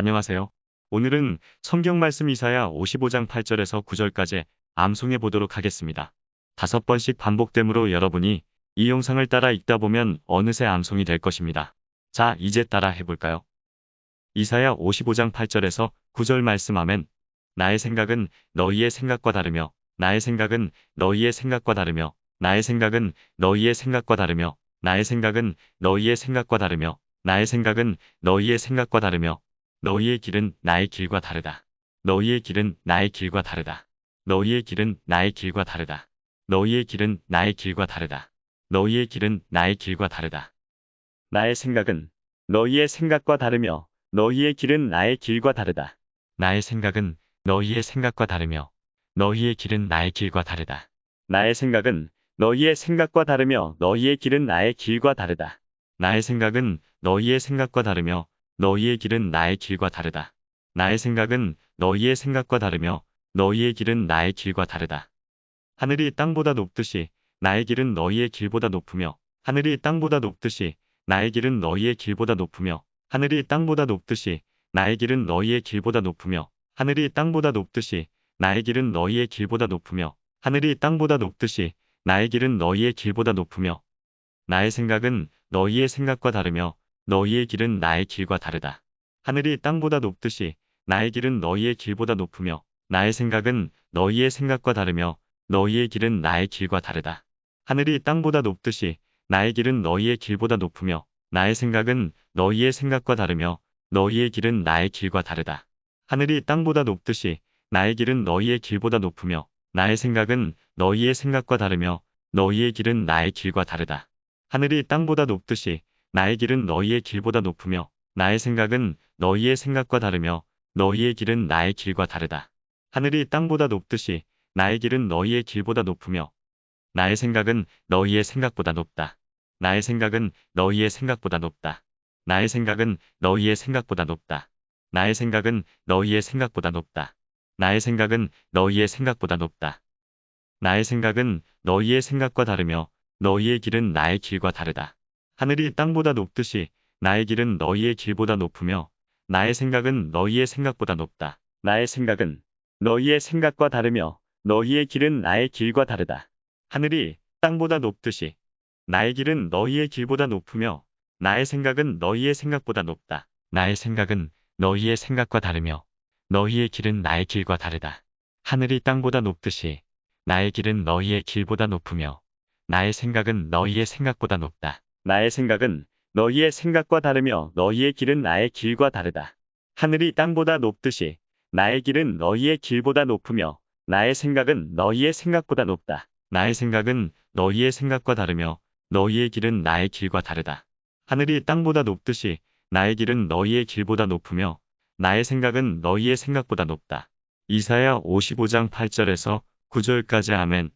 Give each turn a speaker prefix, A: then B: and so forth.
A: 안녕하세요. 오늘은 성경 말씀 이사야 55장 8절에서 9절까지 암송해 보도록 하겠습니다. 다섯 번씩 반복되므로 여러분이 이 영상을 따라 읽다 보면 어느새 암송이 될 것입니다. 자, 이제 따라 해볼까요? 이사야 55장 8절에서 9절 말씀 하면 나의 생각은 너희의 생각과 다르며 나의 생각은 너희의 생각과 다르며 나의 생각은 너희의 생각과 다르며 나의 생각은 너희의 생각과 다르며 나의 생각은 너희의 생각과 다르며 너희의 길은 나의 길과 다르다. 너희의 길은 나의 길과 다르다. 너희의 길은 나의 길과 다르다. 너희의 길은 나의 길과 다르다. 너희의 길은 나의 길과 다르다. 나의 생각은 너희의 생각과 다르며 너희의 길은 나의 길과 다르다. 나의 생각은 너희의 생각과 다르며 너희의 길은 나의 길과 다르다. 나의 생각은 너희의 생각과 다르며 너희의 길은 나의 길과 다르다. 나의 생각은 너희의 생각과 다르며 너희의 길은 나의 길과 다르다. 나의 생각은 너희의 생각과 다르며 너희의 길은 나의 길과 다르다. 하늘이 땅보다 높듯이 나의 길은 너희의 길보다 높으며 하늘이 땅보다 높듯이 나의 길은 너희의 길보다 높으며 하늘이 땅보다 높듯이 나의 길은 너희의 길보다 높으며 하늘이 땅보다 높듯이 나의 길은 너희의 길보다 높으며 하늘이 땅보다 높듯이 나의 길은 너희의 길보다 높으며 나의 생각은 너희의 생각과 다르며 너희의 길은 나의 길과 다르다. 하늘이 땅보다 높듯이 나의 길은 너희의 길보다 높으며 나의 생각은 너희의 생각과 다르며 너희의 길은 나의 길과 다르다. 하늘이 땅보다 높듯이 나의 길은 너희의 길보다 높으며 나의 생각은 너희의 생각과 다르며 너희의 길은 나의 길과 다르다. 하늘이 땅보다 높듯이 나의 길은 너희의 길보다 높으며 나의 생각은 너희의 생각과 다르며 너희의 길은 나의 길과 다르다. 하늘이 땅보다 높듯이 나의 길은 너희의 길보다 높으며 나의 생각은 너희의 생각과 다르며 너희의 길은 나의 길과 다르다. 하늘이 땅보다 높듯이 나의 길은 너희의 길보다 높으며 나의 생각은 너희의 생각보다 높다. 나의 생각은 너희의 생각보다 높다. 나의 생각은 너희의 생각보다 높다. 나의 생각은 너희의 생각보다 높다. 나의 생각은 너희의 생각보다 높다. 나의 생각은 너희의 생각과 다르며 너희의 길은 나의 길과 다르다. 하늘이 땅보다 높듯이 나의 길은 너희의 길보다 높으며 나의 생각은 너희의 생각보다 높다. 나의 생각은 너희의 생각과 다르며 너희의 길은 나의 길과 다르다. 하늘이 땅보다 높듯이 나의 길은 너희의 길보다 높으며 나의 생각은 너희의 생각보다 높다. 나의 생각은 너희의 생각과 다르며 너희의 길은 나의 길과 다르다. 하늘이 땅보다 높듯이 나의 길은 너희의 길보다 높으며 나의 생각은 너희의 생각보다 높다. 나의 생각은 너희의 생각과 다르며 너희의 길은 나의 길과 다르다. 하늘이 땅보다 높듯이 나의 길은 너희의 길보다 높으며 나의 생각은 너희의 생각보다 높다. 나의 생각은 너희의 생각과 다르며 너희의 길은 나의 길과 다르다. 하늘이 땅보다 높듯이 나의 길은 너희의 길보다 높으며 나의 생각은 너희의 생각보다 높다. 이사야 55장 8절에서 9절까지 하면